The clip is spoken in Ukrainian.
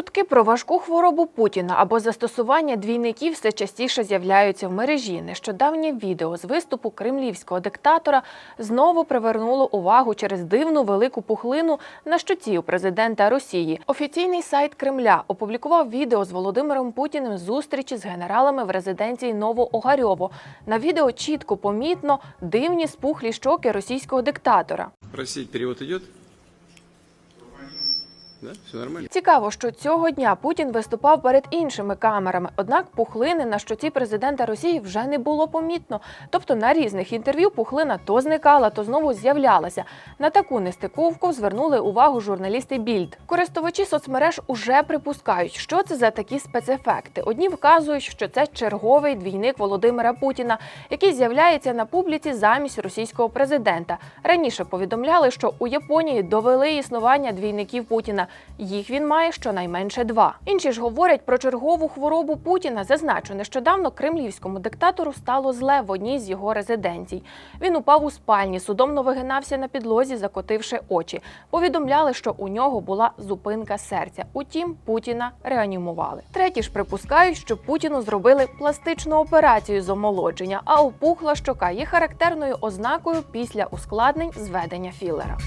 Чутки про важку хворобу Путіна або застосування двійників все частіше з'являються в мережі. Нещодавнє відео з виступу кремлівського диктатора знову привернуло увагу через дивну велику пухлину на щоці у президента Росії. Офіційний сайт Кремля опублікував відео з Володимиром Путіним зустрічі з генералами в резиденції Новоогарьово. На відео чітко помітно дивні спухлі щоки російського диктатора. Просить, перевод идет? Да, все нормально? Цікаво, що цього дня Путін виступав перед іншими камерами, однак пухлини на щоці президента Росії вже не було помітно. Тобто на різних інтерв'ю пухлина то зникала, то знову з'являлася. На таку нестиковку звернули увагу журналісти Більд. Користувачі соцмереж уже припускають, що це за такі спецефекти. Одні вказують, що це черговий двійник Володимира Путіна, який з'являється на публіці замість російського президента. Раніше повідомляли, що у Японії довели існування двійників Путіна. Їх він має щонайменше два. Інші ж говорять про чергову хворобу Путіна. Зазначу, нещодавно кремлівському диктатору стало зле в одній з його резиденцій. Він упав у спальні, судомно вигинався на підлозі, закотивши очі. Повідомляли, що у нього була зупинка серця. Утім, Путіна реанімували. Треті ж припускають, що Путіну зробили пластичну операцію з омолодження, а опухла щока є характерною ознакою після ускладнень зведення філера.